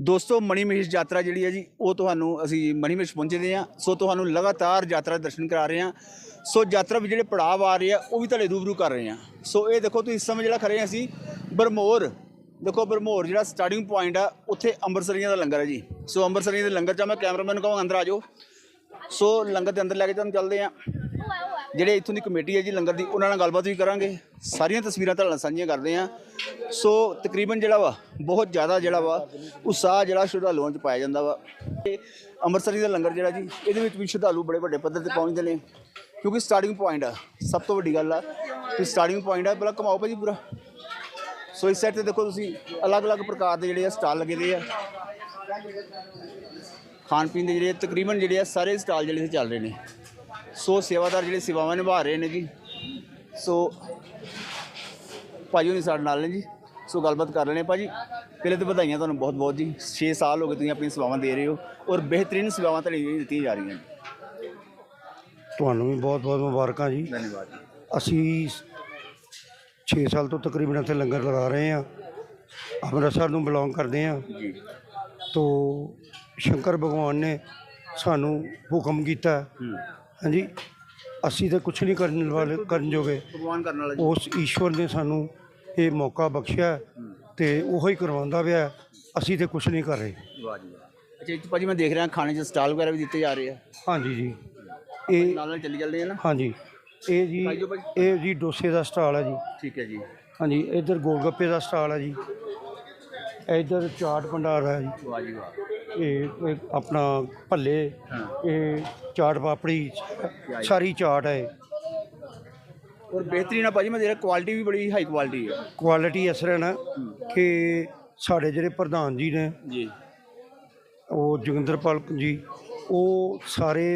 ਦੋਸਤੋ ਮਣੀਮਹੇਸ਼ ਯਾਤਰਾ ਜਿਹੜੀ ਹੈ ਜੀ, ਉਹ ਤੁਹਾਨੂੰ ਅਸੀਂ ਮਣੀਮਹੇਸ਼ ਪਹੁੰਚੇ ਹਾਂ। ਸੋ ਤੁਹਾਨੂੰ ਲਗਾਤਾਰ ਯਾਤਰਾ ਦਰਸ਼ਨ ਕਰਾ ਰਹੇ ਹਾਂ। ਸੋ ਯਾਤਰਾ ਵਿੱਚ ਜਿਹੜੇ ਪੜਾਅ ਆ ਰਹੇ ਆ, ਉਹ ਵੀ ਤੁਹਾਡੇ ਰੂਬਰੂ ਕਰ ਰਹੇ ਹਾਂ। ਸੋ ਇਹ ਦੇਖੋ, ਤੁਸੀਂ ਇਸ ਸਮੇਂ ਜਿਹੜਾ ਖੜੇ ਹਾਂ ਅਸੀਂ, ਬਰਮੋਰ। ਦੇਖੋ, ਬਰਮੋਰ ਜਿਹੜਾ ਸਟਾਰਟਿੰਗ ਪੁਆਇੰਟ ਆ, ਉੱਥੇ ਅੰਮ੍ਰਿਤਸਰੀਆਂ ਦਾ ਲੰਗਰ ਹੈ ਜੀ। ਸੋ ਅੰਮ੍ਰਿਤਸਰੀਆਂ ਦੇ ਲੰਗਰ 'ਚ ਮੈਂ ਕੈਮਰਾਮੈਨ ਨੂੰ ਕਹਾਂਗਾ, ਅੰਦਰ ਆ ਜਾਓ। ਸੋ ਲੰਗਰ ਦੇ ਅੰਦਰ ਲੈ ਕੇ ਤੁਹਾਨੂੰ ਚੱਲਦੇ ਹਾਂ। ਜਿਹੜੇ ਇੱਥੋਂ ਦੀ ਕਮੇਟੀ ਹੈ ਜੀ ਲੰਗਰ ਦੀ, ਉਹਨਾਂ ਨਾਲ ਗੱਲਬਾਤ ਵੀ ਕਰਾਂਗੇ। ਸਾਰੀਆਂ ਤਸਵੀਰਾਂ ਤੁਹਾਡੇ ਨਾਲ ਸਾਂਝੀਆਂ ਕਰਦੇ ਹਾਂ। ਸੋ ਤਕਰੀਬਨ ਜਿਹੜਾ ਵਾ, ਬਹੁਤ ਜ਼ਿਆਦਾ ਜਿਹੜਾ ਵਾ, ਉਤਸ਼ਾਹ ਜਿਹੜਾ ਸ਼ਰਧਾਲੂਆਂ 'ਚ ਪਾਇਆ ਜਾਂਦਾ ਵਾ। ਤੇ ਅੰਮ੍ਰਿਤਸਰੀ ਦਾ ਲੰਗਰ ਜਿਹੜਾ ਜੀ, ਇਹਦੇ ਵਿੱਚ ਵੀ ਸ਼ਰਧਾਲੂ ਬੜੇ ਵੱਡੇ ਪੱਧਰ ਤੇ ਪਹੁੰਚਦੇ ਨੇ। ਕਿਉਂਕਿ ਸਟਾਰਟਿੰਗ ਪੁਆਇੰਟ ਆ, ਸਭ ਤੋਂ ਵੱਡੀ ਗੱਲ ਆ ਕਿ ਸਟਾਰਟਿੰਗ ਪੁਆਇੰਟ ਆ, ਪਹਿਲਾਂ ਕਮਾਓ ਭਾਜੀ ਪੂਰਾ। ਸੋ ਇਸ ਸਾਈਡ ਤੇ ਦੇਖੋ ਤੁਸੀਂ, ਅਲੱਗ-ਅਲੱਗ ਪ੍ਰਕਾਰ ਦੇ ਜਿਹੜੇ ਆ ਸਟਾਲ ਲੱਗੇ ਦੇ ਆ। ਖਾਣ ਪੀਣ ਦੇ ਜਿਹੜੇ ਤਕਰੀਬਨ ਜਿਹੜੇ ਆ, ਸਾਰੇ ਸਟਾਲ ਜਿਹੜੇ ਇੱਥੇ ਚੱਲ ਰਹੇ ਨੇ। ਸੋ ਸੇਵਾਦਾਰ ਜਿਹੜੇ ਸੇਵਾਵਾਂ ਨਿਭਾ ਰਹੇ ਨੇ ਜੀ ਸੋ ਭਾਜੀ ਹੁਣੀ ਸਾਡੇ ਨਾਲ ਨੇ ਜੀ ਸੋ ਗੱਲਬਾਤ ਕਰ ਨੇ ਭਾਜੀ। ਪਹਿਲੇ ਤਾਂ ਵਧਾਈਆਂ ਤੁਹਾਨੂੰ ਬਹੁਤ ਬਹੁਤ ਜੀ 6 ਸਾਲ ਹੋ ਗਏ ਤੁਸੀਂ ਆਪਣੀ ਸੇਵਾਵਾਂ ਦੇ ਰਹੇ ਹੋ ਔਰ ਬਿਹਤਰੀਨ ਸੇਵਾਵਾਂ ਤੁਹਾਨੂੰ ਦਿੱਤੀਆਂ ਜਾ ਰਹੀਆਂ। ਨੇ ਤੁਹਾਨੂੰ ਵੀ ਬਹੁਤ ਬਹੁਤ ਮੁਬਾਰਕਾਂ ਜੀ। ਧੰਨਵਾਦ ਜੀ। ਅਸੀਂ 6 ਸਾਲ ਤੋਂ ਤਕਰੀਬਨ ਇੱਥੇ ਲੰਗਰ ਲਗਾ ਰਹੇ ਹਾਂ। ਅੰਮ੍ਰਿਤਸਰ ਨੂੰ ਬਿਲੋਂਗ ਕਰਦੇ ਹਾਂ। ਜੀ। ਤੋਂ ਸ਼ੰਕਰ ਭਗਵਾਨ ਨੇ ਸਾਨੂੰ ਹੁਕਮ ਕੀਤਾ ਹਾਂਜੀ। ਅਸੀਂ ਤਾਂ ਕੁਝ ਨਹੀਂ ਕਰਨ ਵਾਲੇ ਕਰਨ ਜੋਗੇ। ਭਗਵਾਨ ਕਰਨ ਵਾਲਾ ਜੀ। ਉਸ ਈਸ਼ਵਰ ਨੇ ਸਾਨੂੰ ਇਹ ਮੌਕਾ ਬਖਸ਼ਿਆ ਤੇ ਉਹੀ ਕਰਵਾਉਂਦਾ ਪਿਆ। ਅਸੀਂ ਤੇ ਕੁਝ ਨਹੀਂ ਕਰ ਰਹੇ। ਵਾਹ ਜੀ ਵਾਹ। ਅੱਛਾ ਇੱਥੇ ਭਾਜੀ ਮੈਂ ਦੇਖ ਰਿਹਾ ਖਾਣੇ 'ਚ ਸਟਾਲ ਵਗੈਰਾ ਵੀ ਦਿੱਤੇ ਜਾ ਰਹੇ ਆ। ਹਾਂਜੀ ਜੀ। ਇਹ ਨਾਲ ਨਾਲ ਚੱਲੀ ਚੱਲਦੇ ਆ ਨਾ। ਹਾਂਜੀ। ਇਹ ਜੀ ਖਾਈ ਜਾਓ ਭਾਈ। ਇਹ ਜੀ ਡੋਸੇ ਦਾ ਸਟਾਲ ਹੈ ਜੀ। ਠੀਕ ਹੈ ਜੀ। ਹਾਂਜੀ ਇੱਧਰ ਗੋਲ ਗੱਪੇ ਦਾ ਸਟਾਲ ਹੈ ਜੀ। ਇੱਧਰ ਚਾਟ ਭੰਡਾਰ ਹੈ ਜੀ। ਵਾਹ ਜੀ ਵਾਹ। ਇਹ ਇਹ ਆਪਣਾ ਭੱਲੇ ਇਹ ਚਾਟ ਪਾਪੜੀ ਸਾਰੀ ਚਾਟ ਹੈ। ਔਰ ਬਿਹਤਰੀਨ ਆ ਭਾਜੀ ਮੈਂ ਦੇਖ ਰਿਹਾ ਕੁਆਲਿਟੀ ਵੀ ਬੜੀ ਹਾਈ ਕੁਆਲਿਟੀ ਹੈ। ਕੁਆਲਿਟੀ ਇਸ ਤਰ੍ਹਾਂ ਨਾ ਕਿ ਸਾਡੇ ਜਿਹੜੇ ਪ੍ਰਧਾਨ ਜੀ ਨੇ ਜੀ। ਉਹ ਜੋਗਿੰਦਰਪਾਲ ਜੀ ਉਹ ਸਾਰੇ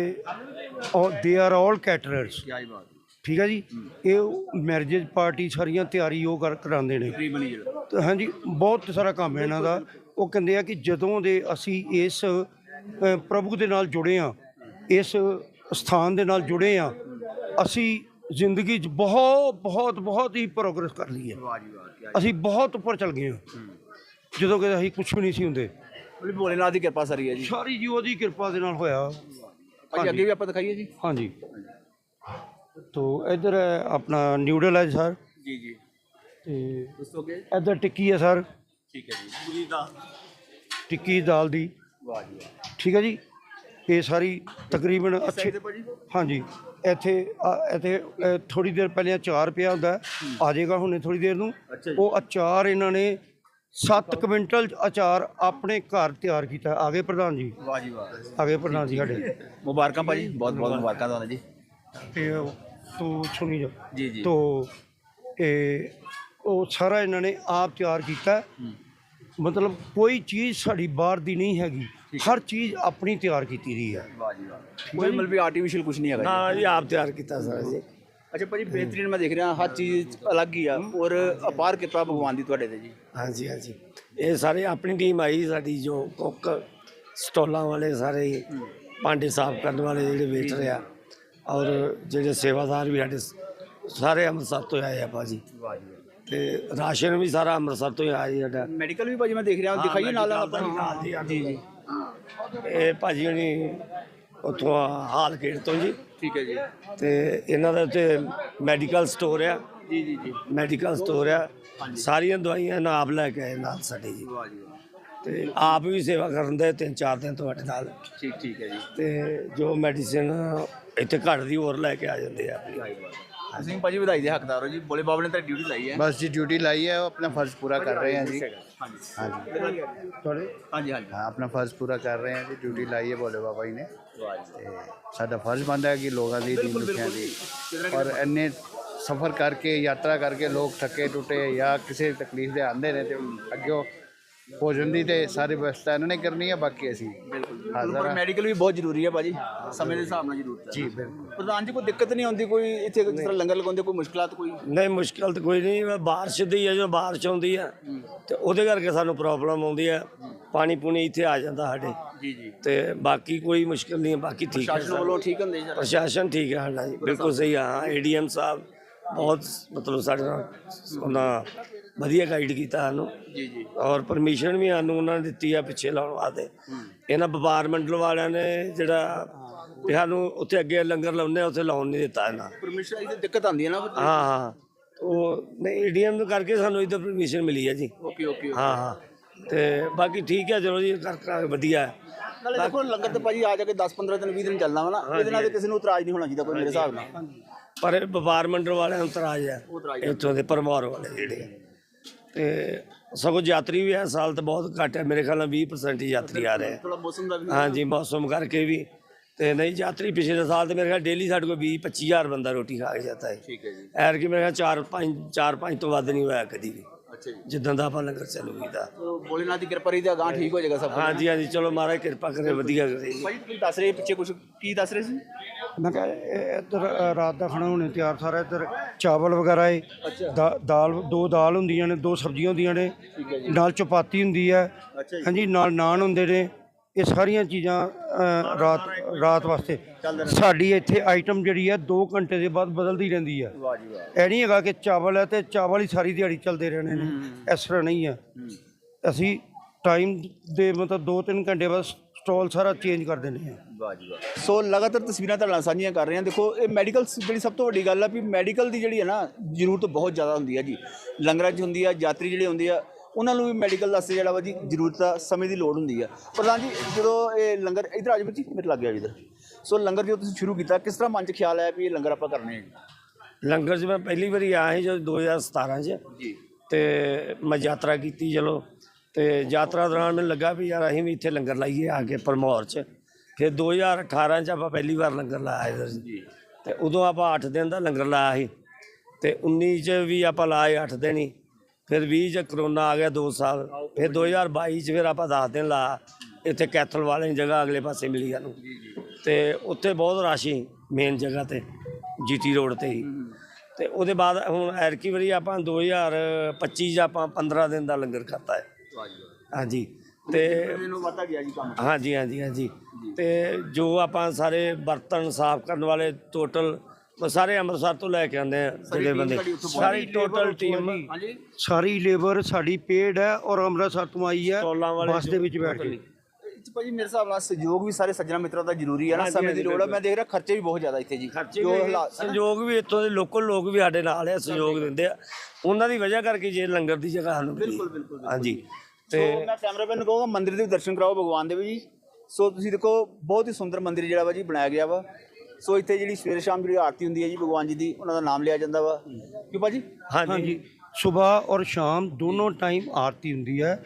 ਦੇ ਆਰ ਆਲ ਕੈਟਰਰਸ ਕੀ ਬਾਤ ਠੀਕ ਹੈ ਜੀ? ਇਹ ਮੈਰਿਜ ਪਾਰਟੀ ਸਾਰੀਆਂ ਤਿਆਰੀ ਉਹ ਕਰ ਕਰਾਉਂਦੇ ਨੇ। ਹਾਂਜੀ ਬਹੁਤ ਸਾਰਾ ਕੰਮ ਹੈ ਇਹਨਾਂ ਦਾ। ਉਹ ਕਹਿੰਦੇ ਆ ਕਿ ਜਦੋਂ ਦੇ ਅਸੀਂ ਇਸ ਪ੍ਰਭੂ ਦੇ ਨਾਲ ਜੁੜੇ ਆ ਇਸ ਸਥਾਨ ਦੇ ਨਾਲ ਜੁੜੇ ਆ ਅਸੀਂ ਜ਼ਿੰਦਗੀ 'ਚ ਬਹੁਤ ਬਹੁਤ ਬਹੁਤ ਹੀ ਪ੍ਰੋਗਰੈਸ ਕਰ ਲਈ ਹੈ ਅਸੀਂ ਬਹੁਤ ਉੱਪਰ ਚੱਲ ਗਏ ਹਾਂ। ਜਦੋਂ ਕਿ ਅਸੀਂ ਕੁਝ ਵੀ ਨਹੀਂ ਸੀ ਹੁੰਦੇ। ਬੋਲੇ ਭੋਲੇਨਾਥ ਦੀ ਕਿਰਪਾ ਸਾਰੀ ਹੈ ਜੀ। ਸਾਰੀ ਜੀ ਉਹਦੀ ਕਿਰਪਾ ਦੇ ਨਾਲ ਹੋਇਆ। ਭਾਜੀ ਅੱਗੇ ਵੀ ਆਪਾਂ ਦਿਖਾਈਏ ਜੀ। ਹਾਂਜੀ। ਤੋ ਇੱਧਰ ਆਪਣਾ ਨਿਊਡਲ ਹੈ ਸਰ। ਜੀ ਜੀ। ਤੇ ਦੱਸੋ ਅੱਗੇ ਇੱਧਰ ਟਿੱਕੀ ਹੈ ਸਰ। ਠੀਕ ਹੈ ਜੀ ਪੂਰੀ ਦਾ। ਟਿੱਕੀ ਦਾਲ ਦੀ। ਵਾਹ ਜੀ ਵਾਹ। ਠੀਕ ਹੈ ਜੀ? ਇਹ ਸਾਰੀ ਤਕਰੀਬਨ ਅੱਛੇ ਸਾਈਡ ਤੇ ਭਾਜੀ? ਹਾਂਜੀ। ਇੱਥੇ ਆ- ਇੱਥੇ ਥੋੜੀ ਦੇਰ ਪਹਿਲੇ ਅਚਾਰ ਪਿਆ ਹੁੰਦਾ। ਹੈ। ਆ ਜਾਏਗਾ ਹੁਣੇ ਥੋੜੀ ਦੇਰ ਨੂੰ। ਅੱਛਾ ਜੀ। ਉਹ ਅਚਾਰ ਇਹਨਾਂ ਨੇ 7 ਕੁਇੰਟਲ ਅਚਾਰ ਆਪਣੇ ਘਰ ਤਿਆਰ ਕੀਤਾ। ਆਗੇ ਪ੍ਰਧਾਨ ਜੀ। ਵਾਹ ਜੀ ਵਾਹ। ਆਗੇ ਪ੍ਰਧਾਨ ਜੀ ਸਾਡੇ। ਮੁਬਾਰਕਾਂ ਭਾਜੀ ਬਹੁਤ ਬਹੁਤ ਮੁਬਾਰਕਾਂ ਤੁਹਾਨੂੰ ਜੀ। ਤੇ ਉਹ ਤੋ ਸੁਣੀ ਜਾ। ਜੀ ਜੀ। ਤੋ ਇਹ ਉਹ ਸਾਰਾ ਇਹਨਾਂ ਨੇ ਆਪ ਤਿਆਰ ਕੀਤਾ। ਮਤਲਬ ਕੋਈ ਚੀਜ਼ ਸਾਡੀ ਬਾਹਰ ਦੀ ਨਹੀਂ ਹੈਗੀ। ਹਰ ਚੀਜ਼ ਆਪਣੀ ਤਿਆਰ ਕੀਤੀ ਦੀ ਹੈ। ਵਾਹ ਜੀ ਵਾਹ। ਕੋਈ ਮਤਲਬ ਵੀ ਆਰਟੀਫੀਸ਼ੀਅਲ ਕੁਝ ਨਹੀਂ ਹੈਗਾ ਹਾਂ ਜੀ ਆਪ ਤਿਆਰ ਕੀਤਾ ਸਾਰਾ ਜੀ। ਅੱਛਾ ਭਾਜੀ ਬਿਹਤਰੀਨ ਮੈਂ ਦੇਖ ਰਿਹਾ ਹਰ ਚੀਜ਼ ਅਲੱਗ ਹੀ ਆ ਔਰ ਅਪਾਰ ਕਿਰਪਾ ਭਗਵਾਨ ਦੀ ਤੁਹਾਡੇ ਤੇ ਜੀ। ਹਾਂਜੀ ਹਾਂਜੀ। ਇਹ ਸਾਰੇ ਆਪਣੀ ਟੀਮ ਆਈ ਸਾਡੀ ਜੋ ਕੁੱਕ ਸਟੋਲਾਂ ਵਾਲੇ ਸਾਰੇ ਭਾਂਡੇ ਸਾਫ਼ ਕਰਨ ਵਾਲੇ ਜਿਹੜੇ ਵੇਟਰ ਆ। ਔਰ ਜਿਹੜੇ ਸੇਵਾਦਾਰ ਵੀ ਸਾਡੇ ਸਾਰੇ ਅੰਮ੍ਰਿਤਸਰ ਤੋਂ ਆਏ ਆ ਭਾਜੀ। ਵਾਹ ਜੀ ਤੇ ਰਾਸ਼ਨ ਵੀ ਸਾਰਾ ਅੰਮ੍ਰਿਤਸਰ ਤੋਂ ਹੀ ਆਇਆ ਜੀ ਸਾਡਾ। ਮੈਡੀਕਲ ਵੀ ਭਾਜੀ ਮੈਂ ਦੇਖ ਰਿਹਾ ਦਿਖਾਈਏ ਨਾਲ ਨਾਲ ਆਪਾਂ ਹਾਂ, ਜੀ ਜੀ ਜੀ। ਇਹ ਭਾਜੀ ਹਣੀ ਉੱਥੋਂ ਹਾਲ ਗੇਟ ਤੋਂ ਜੀ। ਠੀਕ ਹੈ ਜੀ। ਤੇ ਇਹਨਾਂ ਦਾ ਉੱਤੇ ਮੈਡੀਕਲ ਸਟੋਰ ਆ। ਜੀ ਜੀ ਜੀ। ਮੈਡੀਕਲ ਸਟੋਰ ਆ। ਸਾਰੀਆਂ ਦਵਾਈਆਂ ਨਾਲ ਆਪ ਲੈ ਕੇ ਆਏ ਨਾਲ ਸਾਡੇ ਜੀ। ਵਾਹ ਜੀ ਵਾਹ। ਤੇ ਆਪ ਵੀ ਸੇਵਾ ਕਰਨ ਦੇ ਤਿੰਨ ਚਾਰ ਦਿਨ ਤੁਹਾਡੇ ਨਾਲ। ਠੀਕ ਠੀਕ ਹੈ ਜੀ। ਤੇ ਜੋ ਮੈਡੀਸਿਨ ਇੱਥੇ ਘੱਟ ਦੀ ਹੋਰ ਲੈ ਕੇ ਆ ਜਾਂਦੇ ਆ। ਅਸੀਂ ਭਾਜੀ ਵਧਾਈ ਦੇ ਹੱਕਦਾਰ ਹੋ ਜੀ। ਬੋਲੇ ਬਾਬਾ ਨੇ ਤਾਂ ਡਿਊਟੀ ਲਾਈ ਹੈ। ਬਸ ਜੀ ਡਿਊਟੀ ਲਾਈ ਹੈ ਉਹ ਆਪਣਾ ਫਰਜ਼ ਪੂਰਾ ਕਰ ਰਹੇ ਹਾਂ ਜੀ। ਹਾਂਜੀ। ਹਾਂਜੀ। ਤੁਹਾਡੇ ਹਾਂਜੀ ਹਾਂਜੀ। ਹਾਂ ਆਪਣਾ ਫਰਜ਼ ਪੂਰਾ ਕਰ ਰਹੇ ਹਾਂ ਜੀ। ਡਿਊਟੀ ਲਾਈ ਹੈ ਭੋਲੇ ਬਾਬਾ ਜੀ ਨੇ। ਤੇ ਸਾਡਾ ਫਰਜ਼ ਬਣਦਾ ਹੈ ਕਿ ਲੋਕਾਂ ਦੀ ਦੀਨ ਦੁਖਿਆਂ ਦੀ। ਔਰ ਇੰਨੇ ਸਫ਼ਰ ਕਰਕੇ ਯਾਤਰਾ ਕਰਕੇ ਲੋਕ ਥੱਕੇ ਟੁੱਟੇ ਜਾਂ ਕਿਸੇ ਤਕਲੀਫ ਦੇ ਆਂਦੇ ਨੇ ਤੇ ਅੱਗੇ ਭੋਜਨ ਦੀ ਤੇ ਸਾਰੀ ਵਿਵਸਥਾ ਇਹਨਾਂ ਨੇ ਕਰਨੀ ਹੈ ਬਾਕੀ ਅਸੀਂ ਪਰ ਮੈਡੀਕਲ ਵੀ ਬਹੁਤ ਜ਼ਰੂਰੀ ਹੈ ਭਾਜੀ। ਸਮੇਂ ਦੇ ਹਿਸਾਬ ਨਾਲ ਜ਼ਰੂਰਤ ਹੈ। ਜੀ ਬਿਲਕੁਲ। ਪ੍ਰਧਾਨ ਜੀ ਕੋਈ ਦਿੱਕਤ ਨਹੀਂ ਆਉਂਦੀ ਕੋਈ ਇੱਥੇ ਕਿਸ ਤਰ੍ਹਾਂ ਲੰਗਰ ਲਗਾਉਂਦੇ ਕੋਈ ਮੁਸ਼ਕਲਾਤ ਕੋਈ? ਨਹੀਂ ਮੁਸ਼ਕਲ ਤਾਂ ਕੋਈ ਨਹੀਂ। ਬਾਰਿਸ਼ ਦੀ ਹੈ ਜੋ ਬਾਰਿਸ਼ ਆਉਂਦੀ ਹੈ ਤੇ ਉਹਦੇ ਕਰਕੇ ਸਾਨੂੰ ਪ੍ਰੋਬਲਮ ਆਉਂਦੀ ਹੈ। ਪਾਣੀ ਪੂਣੀ ਇੱਥੇ ਆ ਜਾਂਦਾ ਸਾਡੇ। ਜੀ ਜੀ। ਤੇ ਬਾਕੀ ਕੋਈ ਮੁਸ਼ਕਲ ਨਹੀਂ ਬਾਕੀ ਠੀਕ ਹੈ ਸ਼ਾਸਨ ਵੱਲੋਂ ਠੀਕ ਹੁੰਦੇ ਸਰ? ਪ੍ਰਸ਼ਾਸਨ ਠੀਕ ਹੈ ਸਾਡਾ ਜੀ। ਬਿਲਕੁਲ ਸਹੀ ਹਾਂ ਏਡੀਐਮ ਸਾਹਿਬ ਬਹੁਤ ਮਤਲਬ ਸਾਡੇ ਨਾਲ ਉਹਨਾਂ ਵਧੀਆ ਗਾਈਡ ਕੀਤਾ ਸਾਨੂੰ। ਜੀ ਜੀ। ਔਰ ਪਰਮਿਸ਼ਨ ਵੀ ਸਾਨੂੰ ਉਹਨਾਂ ਨੇ ਦਿੱਤੀ ਆ ਪਿੱਛੇ ਲਾਉਣ ਵਾਸਤੇ। ਇਹਨਾਂ ਵਪਾਰ ਮੰਡਲ ਵਾਲਿਆਂ ਨੇ ਜਿਹੜਾ ਵੀ ਸਾਨੂੰ ਉੱਥੇ ਅੱਗੇ ਲੰਗਰ ਲਾਉਂਦੇ ਆ ਉੱਥੇ ਲਾਉਣ ਨਹੀਂ ਦਿੱਤਾ ਇਹਨਾਂ। ਪਰਮਿਸ਼ਨ ਦੀ ਦਿੱਕਤ ਆਉਂਦੀ ਹੈ ਨਾ ਹਾਂ ਹਾਂ। ਉਹ ਨਹੀਂ ਏਡੀਐਮ ਕਰਕੇ ਸਾਨੂੰ ਇਹਦਾ ਪਰਮਿਸ਼ਨ ਮਿਲੀ ਹੈ ਜੀ। ਓਕੇ ਓਕੇ ਹਾਂ ਹਾਂ। ਤੇ ਬਾਕੀ ਠੀਕ ਹੈ ਚਲੋ ਜੀ ਕਰ ਕਰ ਵਧੀਆ। ਹੈ ਨਾਲੇ ਦੇਖੋ ਲੰਗਰ ਤੇ ਭਾਜੀ ਆ ਜਾ ਕੇ 10 15 ਦਿਨ 20 ਦਿਨ ਚੱਲਣਾ ਵਾ ਨਾ ਇਹਦੇ ਨਾਲ ਕਿਸੇ ਨੂੰ ਇਤਰਾਜ਼ ਨਹੀਂ ਹੋਣਾ ਚਾਹੀਦਾ ਕੋਈ ਮੇਰੇ ਹਿਸਾਬ ਨਾਲ। ਪਰ ਵਪਾਰ ਮੰਡਲ ਵਾਲਿਆਂ ਨੂੰ ਇਤਰਾਜ਼ ਹੈ ਇੱਥੋਂ ਦੇ ਪਰਮਾਰ ਵਾਲੇ ਜਿਹੜੇ। ਤੇ ਸਗੋਂ ਯਾਤਰੀ ਵੀ ਇਸ ਸਾਲ ਤਾਂ ਬਹੁਤ ਘੱਟ ਹੈ ਮੇਰੇ ਖਿਆਲ ਨਾਲ 20% ਹੀ ਯਾਤਰੀ ਆ ਰਹੇ ਥੋੜਾ ਮੌਸਮ ਦਾ ਵੀ ਹਾਂਜੀ ਮੌਸਮ ਕਰਕੇ ਵੀ। ਤੇ ਨਹੀਂ ਯਾਤਰੀ ਪਿਛਲੇ ਸਾਲ ਤੇ ਮੇਰੇ ਖਿਆਲ ਡੇਲੀ ਸਾਡੇ ਕੋਲ 20 25000 ਬੰਦਾ ਰੋਟੀ ਖਾ ਕੇ ਜਾਂਦਾ ਹੈ। ਠੀਕ ਹੈ ਜੀ। ਐਰ ਕਿ ਮੇਰੇ ਖਿਆਲ 4 5 4 5 ਤੋਂ ਵੱਧ ਨਹੀਂ ਹੋਇਆ ਕਦੀ ਵੀ। ਅੱਛਾ ਜੀ। ਜਿੱਦਾਂ ਦਾ ਆਪਾਂ ਲੰਗਰ ਚੱਲੂ ਕੀਤਾ ਸੋ ਭੋਲੇਨਾਥ ਦੀ ਕਿਰਪਾ ਰਹੀ ਤਾਂ ਅਗਾਂਹ ਠੀਕ ਹੋ ਜਾਏਗਾ ਸਭ। ਹਾਂਜੀ ਹਾਂਜੀ ਚਲੋ ਮਹਾਰਾਜ ਕਿਰਪਾ ਕਰੇ ਵਧੀਆ ਕਰੇ ਭਾਈ ਤੁਸੀਂ ਦੱਸ ਰਹੇ ਪਿੱਛੇ ਕੁਝ ਕੀ ਦੱਸ ਰਹੇ ਸੀ? ਮੈਂ ਕਿਹਾ ਇਹ ਇੱਧਰ ਰਾਤ ਦਾ ਖਾਣਾ ਹੁਣੇ ਤਿਆਰ ਸਾਰਾ ਇੱਧਰ ਚਾਵਲ ਵਗੈਰਾ ਏ। ਦਾ- ਦਾਲ ਦੋ ਦਾਲ ਹੁੰਦੀਆਂ ਨੇ ਦੋ ਸਬਜ਼ੀਆਂ ਹੁੰਦੀਆਂ ਨੇ। ਨਾਲ ਚਪਾਤੀ ਹੁੰਦੀ ਹੈ। ਹਾਂਜੀ ਨਾਲ ਨਾਨ ਹੁੰਦੇ ਨੇ। ਇਹ ਸਾਰੀਆਂ ਚੀਜ਼ਾਂ ਅ, ਰਾਤ ਰਾਤ ਵਾਸਤੇ। ਸਾਡੀ ਇੱਥੇ ਆਈਟਮ ਜਿਹੜੀ ਹੈ 2 ਘੰਟੇ ਦੇ ਬਾਅਦ ਬਦਲਦੀ ਰਹਿੰਦੀ ਹੈ। ਵਾਹ ਜੀ ਵਾਹ। ਇਹ ਨਹੀਂ ਹੈਗਾ ਕਿ ਚਾਵਲ ਹੈ ਤੇ ਚਾਵਲ ਹੀ ਸਾਰੀ ਦਿਹਾੜੀ ਚੱਲਦੇ ਰਹਿਣੇ ਨੇ। ਇਸ ਤਰ੍ਹਾਂ ਨਹੀਂ ਹੈ। ਅਸੀਂ ਟਾਈਮ ਦੇ ਮਤਲਬ 2-3 ਘੰਟੇ ਬਾਅਦ ਸਟਾਲ ਸਾਰਾ ਚੇਂਜ ਕਰ ਦਿੰਦੇ ਹਾਂ ਵਾਹ ਜੀ ਵਾਹ। ਸੋ ਲਗਾਤਾਰ ਤਸਵੀਰਾਂ ਤੁਹਾਡੇ ਨਾਲ ਸਾਂਝੀਆਂ ਕਰ ਰਹੇ ਹਾਂ। ਦੇਖੋ ਇਹ ਮੈਡੀਕਲ ਜਿਹੜੀ ਸਭ ਤੋਂ ਵੱਡੀ ਗੱਲ ਆ ਵੀ ਮੈਡੀਕਲ ਦੀ ਜਿਹੜੀ ਹੈ ਨਾ ਜ਼ਰੂਰਤ ਬਹੁਤ ਜ਼ਿਆਦਾ ਹੁੰਦੀ ਹੈ ਜੀ। ਲੰਗਰਾਂ 'ਚ ਹੁੰਦੀ ਆ ਯਾਤਰੀ ਜਿਹੜੇ ਹੁੰਦੇ ਆ ਉਹਨਾਂ ਨੂੰ ਵੀ ਮੈਡੀਕਲ ਵਾਸਤੇ ਜਿਹੜਾ ਵਾ ਜੀ ਜ਼ਰੂਰਤ ਆ ਸਮੇਂ ਦੀ ਲੋੜ ਹੁੰਦੀ ਆ। ਪ੍ਰਧਾਨ ਜੀ ਜਦੋਂ ਇਹ ਲੰਗਰ ਇਧਰ ਆ ਜਾਓ ਬੱਚੀ ਮੇਰੇ ਲੱਗ ਗਿਆ ਇਧਰ। ਸੋ ਲੰਗਰ ਜਦੋਂ ਤੁਸੀਂ ਸ਼ੁਰੂ ਕੀਤਾ ਕਿਸ ਤਰ੍ਹਾਂ ਮਨ 'ਚ ਖਿਆਲ ਆਇਆ ਵੀ ਇਹ ਲੰਗਰ ਆਪਾਂ ਕਰਨੇ ਆ ਜੀ? ਲੰਗਰ 'ਚ ਮੈਂ ਪਹਿਲੀ ਵਾਰੀ ਆਇਆ ਸੀ ਜਦੋਂ 2017 'ਚ। ਜੀ। ਤੇ ਮੈਂ ਯਾਤਰਾ ਕੀਤੀ ਚਲੋ। ਤੇ ਯਾਤਰਾ ਦੌਰਾਨ ਮੈਨੂੰ ਲੱਗਾ ਵੀ ਯਾਰ ਅਸੀਂ ਵੀ ਇੱਥੇ ਲੰਗਰ ਲਾਈਏ ਆ ਕੇ ਪਰਮੌਰ 'ਚ। ਫਿਰ 2018 'ਚ ਆਪਾਂ ਪਹਿਲੀ ਵਾਰ ਲੰਗਰ ਲਾਇਆ ਇਧਰ ਜੀ। ਤੇ ਉਦੋਂ ਆਪਾਂ 8 ਦਿਨ ਦਾ ਲੰਗਰ ਲਾਇਆ ਸੀ। ਤੇ 19 'ਚ ਵੀ ਆਪਾਂ ਲਾਏ 8 ਦਿਨ ਹੀ। ਫਿਰ 20 'ਚ ਕਰੋਨਾ ਆ ਗਿਆ 2 ਸਾਲ। ਫਿਰ 2022 'ਚ ਫਿਰ ਆਪਾਂ 10 ਦਿਨ ਲਾ ਇੱਥੇ ਕੈਥਲ ਵਾਲੇ ਜਗ੍ਹਾ ਅਗਲੇ ਪਾਸੇ ਮਿਲੀ ਸਾਨੂੰ। ਤੇ ਉੱਥੇ ਬਹੁਤ ਰਸ਼ ਸੀ ਮੇਨ ਜਗ੍ਹਾ ਤੇ, ਜੀਟੀ ਰੋਡ ਤੇ ਹੀ। ਤੇ ਉਹਦੇ ਬਾਅਦ ਹੁਣ ਐਰਕੀ ਵਾਰੀ ਆਪਾਂ 2025 'ਚ ਆਪਾਂ 15 ਦਿਨ ਦਾ ਲੰਗਰ ਕਰਤਾ ਹੈ। ਹਾਂਜੀ। ਤੇ ਮੈਨੂੰ ਪਤਾ ਗਿਆ ਜੀ ਕੰਮ। ਹਾਂਜੀ ਹਾਂਜੀ ਹਾਂਜੀ। ਤੇ ਜੋ ਆਪਾਂ ਸਾਰੇ ਬਰਤਨ ਸਾਫ਼ ਕਰਨ ਵਾਲੇ ਟੋਟਲ ਸਾਰੇ ਅੰਮ੍ਰਿਤਸਰ ਤੋਂ ਲੈ ਕੇ ਆਉਂਦੇ ਆ ਜਿਹੜੇ ਬੰਦੇ। ਸਾਰੀ ਟੋਟਲ ਟੀਮ ਹਾਂਜੀ। ਸਾਰੀ ਲੇਬਰ ਸਾਡੀ ਪੇਡ ਹੈ ਔਰ ਅੰਮ੍ਰਿਤਸਰ ਤੋਂ ਆਈ ਹੈ ਟੋਲਾਂ ਵਾਲੇ ਬੱਸ ਦੇ ਵਿੱਚ ਬੈਠ ਕੇ। ਭਾਜੀ ਮੇਰੇ ਹਿਸਾਬ ਨਾਲ ਸਹਿਯੋਗ ਵੀ ਸਾਰੇ ਸੱਜਣਾ ਮਿੱਤਰਾਂ ਦਾ ਜ਼ਰੂਰੀ ਹੈ ਨਾ ਸਮੇਂ ਦੀ ਲੋੜ ਹੈ। ਮੈਂ ਦੇਖ ਰਿਹਾ ਖਰਚੇ ਵੀ ਬਹੁਤ ਜ਼ਿਆਦਾ ਇੱਥੇ ਜੀ। ਜੋ ਵੀ ਹਾਲਾਤ- ਸੰਯੋਗ ਵੀ ਇੱਥੋਂ ਦੇ ਲੋਕਲ ਲੋਕ ਵੀ ਸਾਡੇ ਨਾਲ ਆ ਸਹਿਯੋਗ ਦਿੰਦੇ ਆ। ਉਹਨਾਂ ਦੀ ਵਜ੍ਹਾ ਕਰਕੇ ਜੇ ਲੰਗਰ ਦੀ ਜਗ੍ਹਾ ਸਾਨੂੰ ਬਿਲਕੁਲ ਬਿਲਕੁਲ। ਹਾਂਜੀ। ਤੇ ਮੈਂ ਕੈਮਰਾਮੈਨ ਨੂੰ ਕਹੂੰਗਾ ਮੰਦਿਰ ਦੇ ਵੀ ਦਰਸ਼ਨ ਕਰਾਓ ਭਗਵਾਨ ਦੇ ਵੀ ਜੀ। ਸੋ ਤੁਸੀਂ ਦੇਖੋ ਬਹੁਤ ਹੀ ਸੁੰਦਰ ਮੰਦਿਰ ਜਿਹੜਾ ਵਾ ਜੀ ਬਣਾਇਆ ਗਿਆ ਵਾ। ਸੋ ਇੱਥੇ ਜਿਹੜੀ ਸਵੇਰੇ ਸ਼ਾਮ ਜਿਹੜੀ ਆਰਤੀ ਹੁੰਦੀ ਹੈ ਜੀ ਭਗਵਾਨ ਜੀ ਦੀ ਉਹਨਾਂ ਦਾ ਨਾਮ ਲਿਆ ਜਾਂਦਾ ਵਾ। ਕਿਉਂ ਭਾਜੀ? ਹਾਂਜੀ। ਹਾਂਜੀ। ਸਵੇਰ ਔਰ ਸ਼ਾਮ ਦੋਨੋਂ ਟਾਈਮ ਆਰਤੀ ਹੁੰਦੀ ਹੈ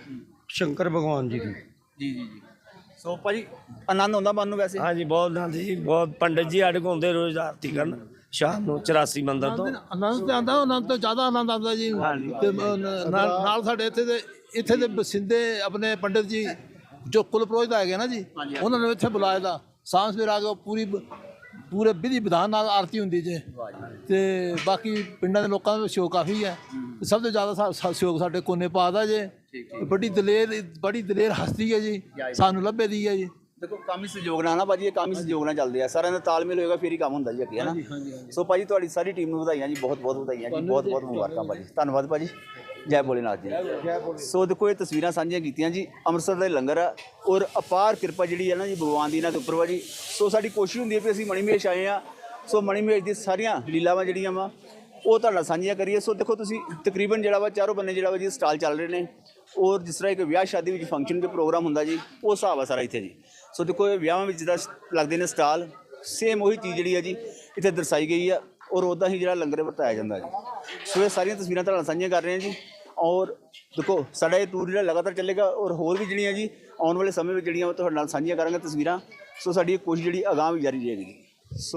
ਸ਼ੰਕਰ ਭਗਵਾਨ ਜੀ ਦੀ। ਜੀ ਜੀ ਜੀ। ਸੋ ਭਾਜੀ ਆਨੰਦ ਆਉਂਦਾ ਮਨ ਨੂੰ ਵੈਸੇ? ਹਾਂਜੀ ਬਹੁਤ ਆਨੰਦ ਜੀ ਬਹੁਤ ਪੰਡਤ ਜੀ ਸਾਡੇ ਕੋਲ ਰੋਜ਼ ਆਰਤੀ ਕਰਨ। ਸ਼ਾਮ ਨੂੰ 84 ਮੰਦਰ ਤੋਂ ਆਨੰਦ ਤੇ ਆਉਂਦਾ ਆਨੰਦ ਤੋਂ ਜ਼ਿਆਦਾ ਆਨੰਦ ਆਉਂਦਾ ਜੀ। ਤੇ ਨਾਲ ਨਾਲ ਸਾਡੇ ਇੱਥੇ ਦੇ ਇੱਥੇ ਦੇ ਬਸਿੰਦੇ ਆਪਣੇ ਪੰਡਿਤ ਜੀ ਜੋ ਕੁਲ ਪੁਰੋਹਿਤ ਹੈਗੇ ਨਾ ਜੀ ਉਹਨਾਂ ਨੂੰ ਇੱਥੇ ਬੁਲਾਇਆ ਦਾ। ਆ ਕੇ ਉਹ ਪੂਰੀ ਪੂਰੇ ਵਿਧੀ ਵਿਧਾਨ ਨਾਲ ਆਰਤੀ ਹੁੰਦੀ ਜੇ। ਤੇ ਬਾਕੀ ਪਿੰਡਾਂ ਦੇ ਲੋਕਾਂ ਦਾ ਸਹਿਯੋਗ ਕਾਫੀ ਹੈ। ਸਭ ਤੋਂ ਜ਼ਿਆਦਾ ਸਾ- ਸਾ- ਸਹਿਯੋਗ ਸਾਡੇ ਕੋਨੇ ਪਾ ਦਾ ਜੇ। ਬੜੀ ਦਲੇਰ ਬੜੀ ਦਲੇਰ ਹਸਤੀ ਹੈ ਜੀ। ਸਾਨੂੰ ਲੱਭੇ ਦੀ ਹੈ ਜੀ। ਦੇਖੋ ਕੰਮ ਹੀ ਸਹਿਯੋਗ ਨਾਲ ਨਾ ਭਾਜੀ ਇਹ ਕੰਮ ਹੀ ਸਹਿਯੋਗ ਨਾਲ ਚੱਲਦੇ ਆ। ਸਾਰਿਆਂ ਦਾ ਤਾਲਮੇਲ ਹੋਏਗਾ ਫਿਰ ਹੀ ਕੰਮ ਹੁੰਦਾ ਜੀ ਅੱਗੇ ਹੈ ਨਾ ਸੋ ਭਾਜੀ ਤੁਹਾਡੀ ਸਾਰੀ ਟੀਮ ਨੂੰ ਵਧਾਈਆਂ ਜੀ ਬਹੁਤ ਬਹੁਤ ਵਧਾਈਆਂ ਜੀ ਬਹੁਤ ਬਹੁਤ ਮੁਬਾਰਕਾਂ ਭਾਜੀ। ਧੰਨਵਾਦ ਭਾਜੀ। ਜੈ ਭੋਲੇਨਾਥ ਜੀ। ਸੋ ਦੇਖੋ ਇਹ ਤਸਵੀਰਾਂ ਸਾਂਝੀਆਂ ਕੀਤੀਆਂ ਜੀ ਅੰਮ੍ਰਿਤਸਰ ਦਾ ਲੰਗਰ ਆ ਔਰ ਅਪਾਰ ਕਿਰਪਾ ਜਿਹੜੀ ਹੈ ਨਾ ਜੀ ਭਗਵਾਨ ਦੀ ਇਹਨਾਂ ਦੇ ਉੱਪਰ ਵਾ ਜੀ। ਸੋ ਸਾਡੀ ਕੋਸ਼ਿਸ਼ ਹੁੰਦੀ ਹੈ ਕਿ ਅਸੀਂ ਮਣੀਮੇਸ਼ ਆਏ ਆ ਸੋ ਮਣੀਮੇਸ਼ ਦੀ ਸਾਰੀਆਂ ਲੀਲਾਵਾਂ ਜਿਹੜੀਆਂ ਵਾ ਉਹ ਤੁਹਾਡੇ ਸਾਂਝੀਆਂ ਕਰੀਏ। ਸੋ ਦੇਖੋ ਤੁਸੀਂ ਤਕਰੀਬਨ ਜਿਹੜਾ ਵਾ ਚਾਰੋਂ ਬੰਨੇ ਜਿਹੜਾ ਵਾ ਜੀ ਸਟਾਲ ਚੱਲ ਰਹੇ ਨੇ। ਔਰ ਜਿਸ ਤਰ੍ਹਾਂ ਇੱਕ ਵਿਆਹ ਸ਼ਾਦੀ ਵਿੱਚ ਫੰਕਸ਼ਨ ਦੇ ਪ੍ਰੋਗਰਾਮ ਹੁੰਦਾ ਜੀ, ਉਹ ਹਿਸਾਬ ਆ ਸਾਰਾ ਇੱਥੇ ਜੀ। ਸੋ ਦੇਖੋ ਇਹ ਵਿਆਹਾਂ ਵਿੱਚ ਜਿਹੜਾ ਲੱਗਦੇ ਨੇ ਸਟਾਲ ਸੇਮ ਉਹੀ ਚੀਜ਼ ਜਿਹੜੀ ਹੈ ਜੀ, ਇੱਥੇ ਦਰਸਾਈ ਗਈ ਆ ਔਰ ਉਦਾਂ ਹੀ ਜਿਹੜਾ ਲੰਗਰ ਵਰਤਾਇਆ ਜਾਂਦਾ ਜੀ। ਸੋ ਇਹ ਸਾਰੀਆਂ ਤਸਵੀਰਾਂ ਤੁਹਾਡੇ ਨਾਲ ਸਾਂਝੀਆਂ ਕਰ ਰਹੇ ਹਾਂ ਜੀ। ਔਰ ਦੇਖੋ, ਸਾਡਾ ਇਹ ਟੂਰ ਜਿਹੜਾ ਲਗਾਤਾਰ ਚੱਲੇਗਾ ਔਰ ਹੋਰ ਵੀ ਜਿਹੜੀਆਂ ਜੀ, ਆਉਣ ਵਾਲੇ ਸਮੇਂ ਵਿੱਚ ਜਿਹੜੀਆਂ ਉਹ ਤੁਹਾਡੇ ਨਾਲ ਸਾਂਝੀਆਂ ਕਰਾਂਗੇ ਤਸਵੀਰਾਂ, ਸੋ ਸਾਡੀ ਇਹ ਕੋਸ਼ਿਸ਼ ਜਿਹੜੀ ਅਗਾਂਹ ਵੀ ਜਾਰੀ ਰਹੇਗੀ ਸੋ